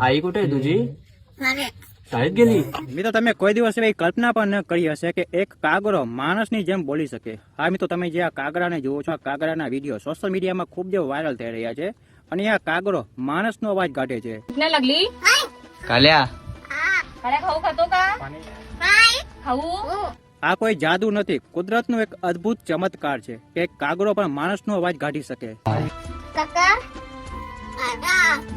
आई कुठे आहे तुझी शाळेत गेली મિત્રો તમે કોઈ દિવસ એવી કલ્પના પણ ન કરી હશે કે એક કાગરો માણસની જેમ બોલી શકે હા મિત્રો તમે જે આ કાગરાને જુઓ છો આ કાગરાના વિડીયો સોશિયલ મીડિયામાં ખૂબ જ વાયરલ થઈ રહ્યા છે અને આ કાગરો માણસનો અવાજ કાઢે છે भूक लागली काल्या काळ्या खाऊ खातो का खाऊ આ કોઈ જાદુ નથી કુદરતનો એક અદ્ભુત ચમત્કાર છે કે એક કાગરો પણ માણસનો અવાજ કાઢી શકે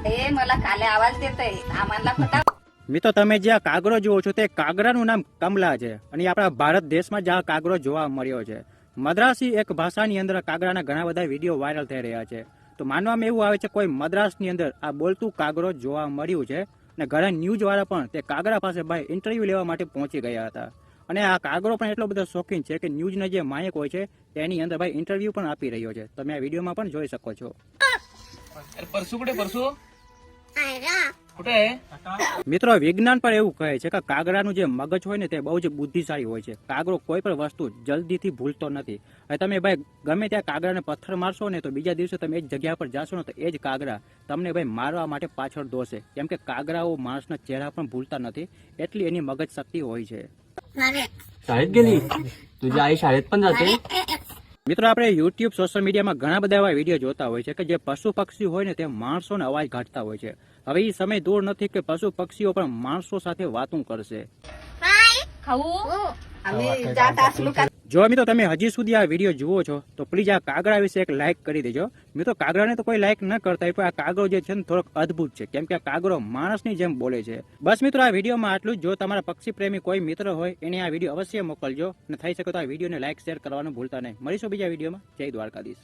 ए मला काल्या आवाज देतय आम्हाला फटा મિત્રો તમે જે આ કાગરો જુઓ છો તે કાગરાનું નામ કમલા છે અને આપણા ભારત દેશમાં જ આ કાગરો જોવા મળ્યો છે મદ્રાસી એક ભાષાની અંદર આ કાગરાના ઘણા બધા વિડીયો વાયરલ થઈ રહ્યા છે તો માનવામાં એવું આવે છે કોઈ મદ્રાસની અંદર આ બોલતું કાગરો જોવા મળ્યું છે અને ઘણા ન્યૂઝ વાળા પણ તે કાગરા પાસે ભાઈ ઇન્ટરવ્યુ લેવા માટે પહોંચી ગયા હતા અને આ કાગરો પણ એટલો બધો શોખીન છે કે ન્યૂઝના જે માયક હોય છે તેની અંદર ભાઈ ઇન્ટરવ્યુ પણ આપી રહ્યો છે તમે આ વિડીયોમાં પણ જોઈ શકો છો अरे परसू कुठे परसू कुठे आहे મિત્રો વિજ્ઞાન પણ એવું કહે છે કે કાગડાનું જે મગજ હોય ને તે બહુ જ બુદ્ધિશાળી હોય છે કાગડો કોઈ પણ વસ્તુ જલ્દીથી ભૂલતો નથી હવે તમે ભાઈ ગમે ત્યાં કાગડાને પથ્થર મારશો ને તો બીજા દિવસે તમે એ જ જગ્યા પર જાશો ને તો એ જ કાગડા તમને ભાઈ મારવા માટે પાછળ દોશે કેમ કે કાગડાઓ માણસના ચહેરા પણ ભૂલતા નથી એટલી એની મગજ શક્તિ હોય છે शाळेत गेली तुझी आई शाळेत पण जाते મિત્રો આપણે યુટ્યુબ સોશિયલ મીડિયામાં ઘણા બધા એવા વીડિયો જોતા હોય છે કે જે પશુ પક્ષી હોય ને તે માણસોને અવાજ કાઢતા હોય છે. હવે એ સમય દૂર નથી કે પશુ પક્ષીઓ પણ માણસો સાથે વાતું કરશે. જો મિત્રો તમે હજી સુધી આ વીડિયો જુઓ છો, તો પ્લીઝ આ કાગડા વિશે એક લાઇક કરી દેજો. મિત્રો કાગડાને તો કોઈ લાઇક ન કરતા હોય, પણ આ કાગડો જે છે ને થોડોક અદ્ભુત છે. કેમ કે આ કાગડો માણસની જેમ બોલે છે. બસ મિત્રો આ વિડીયોમાં આટલું જ. જો તમારા પક્ષી પ્રેમી કોઈ મિત્ર હોય, એને આ વીડિયો અવશ્ય મોકલજો. અને થઈ શકે તો આ વિડીયોને લાઇક શેર કરવાનું ભૂલતા નહીં. મળીશું બીજા વિડીયોમાં. જય દ્વારકાધીશ.